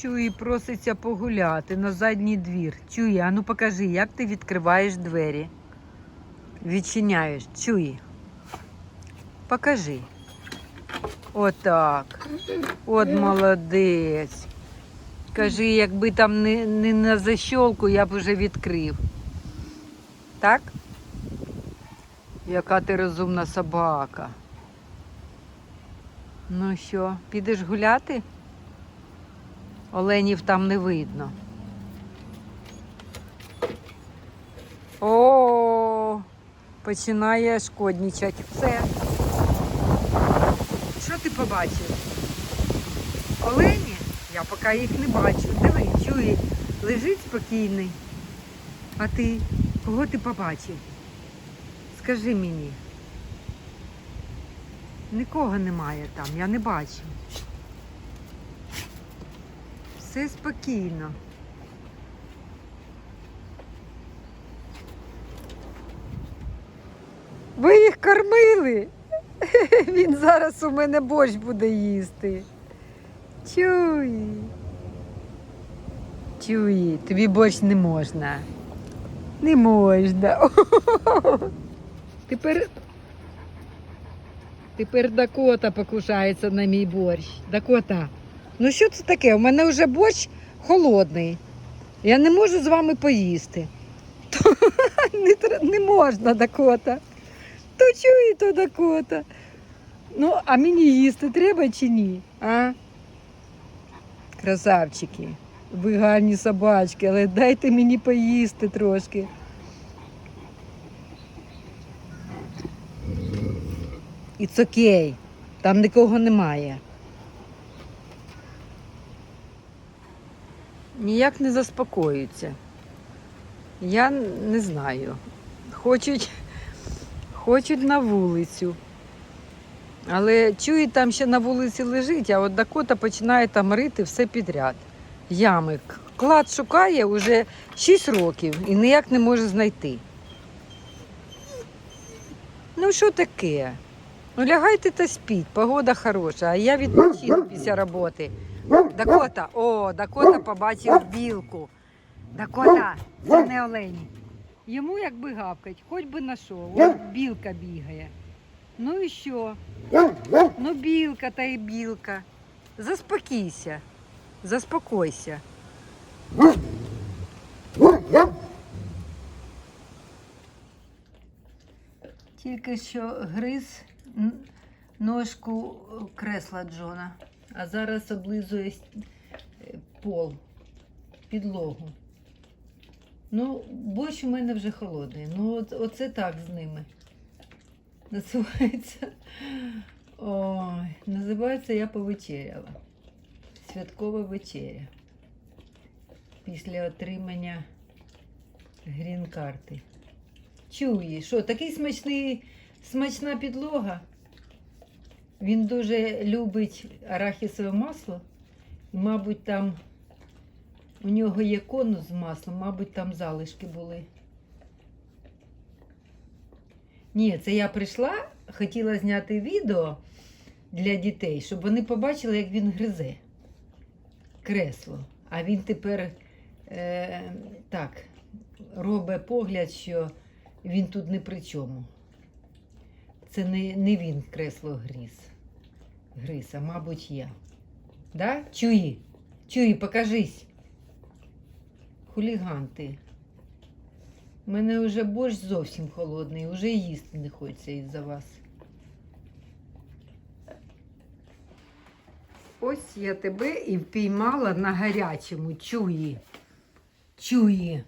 Чуї проситься погуляти на задній двір. Чуї, а ну покажи, як ти відкриваєш двері. Відчиняєш. Чуї. Покажи. Отак. От молодець. Кажи, якби там не, не на защолку, я б вже відкрив. Так? Яка ти розумна собака. Ну що, підеш гуляти? Оленів там не видно. О, починає шкоднічати. Все. Що ти побачив? Олені? Я поки їх не бачу. Диви, чує, лежить спокійний. А ти кого ти побачив? Скажи мені. Нікого немає там, я не бачу. Все спокійно. Ви їх кормили? Він зараз у мене борщ буде їсти. Чуй. Чуй, тобі борщ не можна. Не можна. Тепер. Тепер Дакота покушається на мій борщ. Дакота. Ну що це таке? У мене вже борщ холодний. Я не можу з вами поїсти. То, не, не можна, Дакота. То чує то Дакота. Ну, а мені їсти треба чи ні? А? Красавчики. Ви гарні собачки, але дайте мені поїсти трошки. It's окей. Там нікого немає. Ніяк не заспокоюються. Я не знаю. Хочуть, хочуть на вулицю. Але чує, там ще на вулиці лежить, а от Дакота починає там рити все підряд. Ями. Клад шукає вже 6 років і ніяк не може знайти. Ну, що таке? Ну, лягайте та спіть, погода хороша, а я відпочину після роботи. Дакота, о, Дакота побачив білку. Дакота, це не олені. Йому якби гавкать, хоч би на що. От білка бігає. Ну і що? Ну, білка та й білка. Заспокійся. Заспокойся. Тільки що гриз ножку кресла Джона, а зараз облизує е, пол, підлогу. Ну, борщ у мене вже холодний. Ну, от, оце так з ними. Називається. Ой, називається я повечеряла. Святкова вечеря. Після отримання грін-карти. Чує, що такий смачний, смачна підлога. Він дуже любить арахісове масло. Мабуть, там у нього є конус з маслом, мабуть, там залишки були. Ні, це я прийшла, хотіла зняти відео для дітей, щоб вони побачили, як він гризе кресло. А він тепер е, так робить погляд, що він тут не при чому. Це не, не він кресло гриз. Гриз, а мабуть, я. Да? Чуї? Чуї, покажись. Хуліган ти. У мене вже борщ зовсім холодний, вже їсти не хочеться із-за вас. Ось я тебе і впіймала на гарячому. Чуї. Чуї.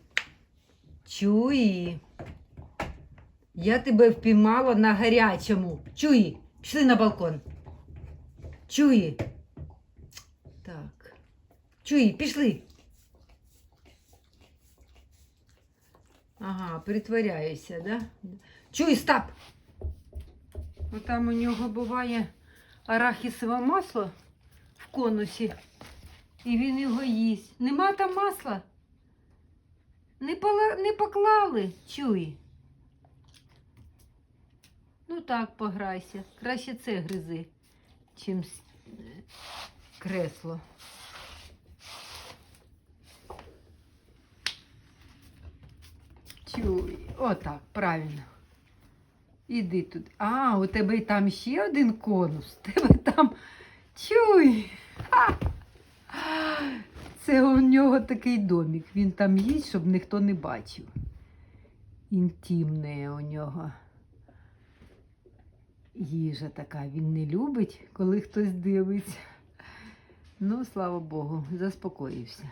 Чуї. Я тебе впіймала на гарячому. Чуї. Пішли на балкон. Чуї. Так. Чуї, пішли. Ага, притворяюся, да? Чуй, стоп! Ну, там у нього буває арахісове масло в конусі, і він його їсть. Нема там масла? Не, пола... не поклали, чуй. Ну так, пограйся. Краще це гризи, чим е, кресло. Чуй, отак, правильно. Іди тут. А, у тебе там ще один конус. Тебе там чуй. Ха! Це у нього такий домик. Він там їсть, щоб ніхто не бачив. Інтімне у нього. Їжа така. Він не любить, коли хтось дивиться. Ну, слава Богу, заспокоївся.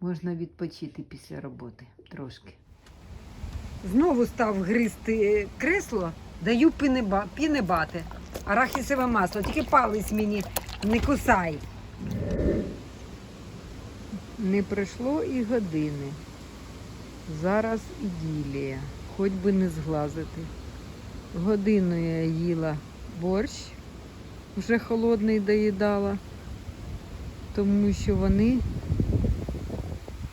Можна відпочити після роботи трошки. Знову став гризти кресло, даю пінеба, пінебати. Арахісове масло, тільки палець мені не кусай. Не пройшло і години. Зараз іділія, хоч би не зглазити. Годину я їла борщ, вже холодний доїдала, тому що вони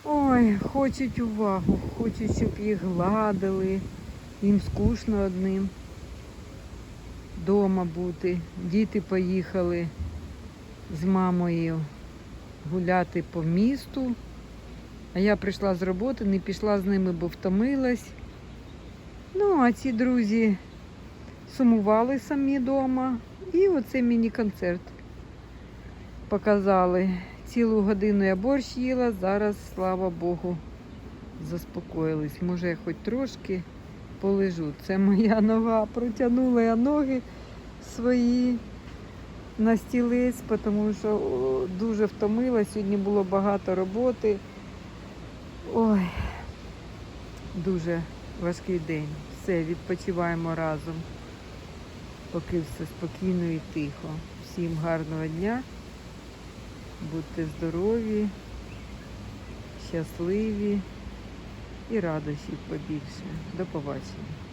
ой, хочуть увагу, хочуть, щоб їх гладили, їм скучно одним. Дома бути. Діти поїхали з мамою гуляти по місту. А я прийшла з роботи, не пішла з ними, бо втомилась. Ну, а ці друзі сумували самі вдома. І оце міні-концерт показали. Цілу годину я борщ їла, зараз, слава Богу, заспокоїлись. Може, я хоч трошки полежу. Це моя нога. Протягнула я ноги свої на стілець, тому що дуже втомилась. Сьогодні було багато роботи. Ой, дуже важкий день. Все, відпочиваємо разом, поки все спокійно і тихо. Всім гарного дня. Будьте здорові, щасливі і радощів побільше. До побачення.